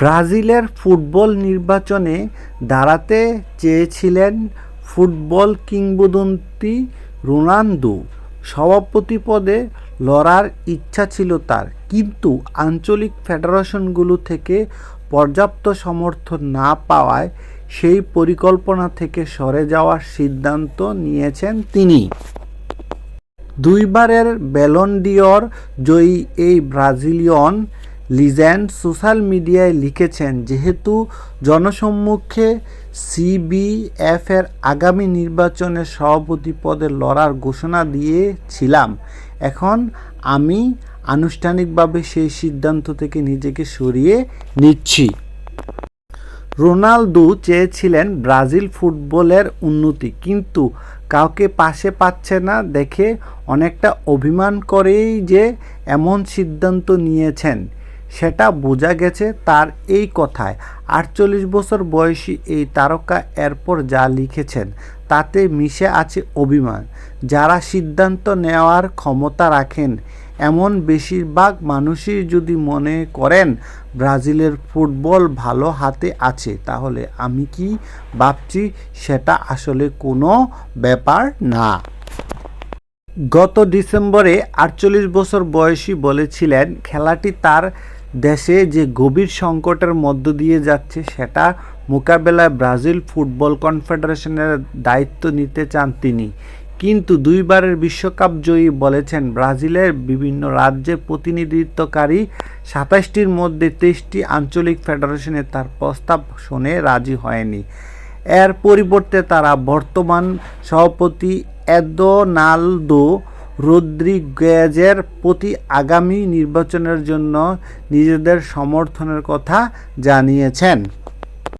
ব্রাজিলের ফুটবল নির্বাচনে দাঁড়াতে চেয়েছিলেন ফুটবল কিংবদন্তি রোনালদো। সভাপতি পদে লড়ার ইচ্ছা ছিল তার, কিন্তু আঞ্চলিক ফেডারেশনগুলো থেকে পর্যাপ্ত সমর্থন না পাওয়ায় সেই পরিকল্পনা থেকে সরে যাওয়ার সিদ্ধান্ত নিয়েছেন তিনি। দুইবারের ব্যালন ডিওর জয়ী এই ব্রাজিলিয়ন লিজেন্ড সোশ্যাল মিডিয়ায় লিখেছেন, যেহেতু জনসম্মুখে সিবিএফ এর আগামী নির্বাচনে সভাপতি পদে লড়ার ঘোষণা দিয়েছিলাম, এখন আমি আনুষ্ঠানিকভাবে সেই সিদ্ধান্ত থেকে নিজেকে সরিয়ে নিচ্ছি। রোনালদো চেয়েছিলেন ব্রাজিল ফুটবলের উন্নতি, কিন্তু কাউকে পাশে পাচ্ছে না দেখে অনেকটা অভিমান করেই যে এমন সিদ্ধান্ত নিয়েছেন। সেটা বোঝা গেছে তার এই কথায়। আটচল্লিশ বছর বয়সী এই তারকা এরপর যা লিখেছেন, তাতে মিশে আছে অভিমান। যারা সিদ্ধান্ত নেওয়ার ক্ষমতা রাখেন, এমন বেশিরভাগ মানুষই যদি মনে করেন ব্রাজিলের ফুটবল ভালো হাতে আছে, তাহলে আমি কি ভাবছি সেটা আসলে কোনো ব্যাপার না। গত ডিসেম্বরে আটচল্লিশ বছর বয়সী বলেছিলেন, খেলাটি তার দেশে যে গভীর সংকটের মধ্য দিয়ে যাচ্ছে, সেটা মোকাবেলায় ব্রাজিল ফুটবল কনফেডারেশনের দায়িত্ব নিতে চান তিনি। কিন্তু দুইবারের বিশ্বকাপ জয়ী বলেছেন ব্রাজিলের বিভিন্ন রাজ্যে প্রতিনিধিত্বকারী সাতাশটির মধ্যে তেইশটি আঞ্চলিক ফেডারেশনে তার প্রস্তাব শুনে রাজি হয়নি। এর পরিবর্তে তারা বর্তমান সভাপতি এদোনালদো রদ্রিগেজের প্রতি আগামী নির্বাচনের জন্য নিজেদের সমর্থনের কথা জানিয়েছেন।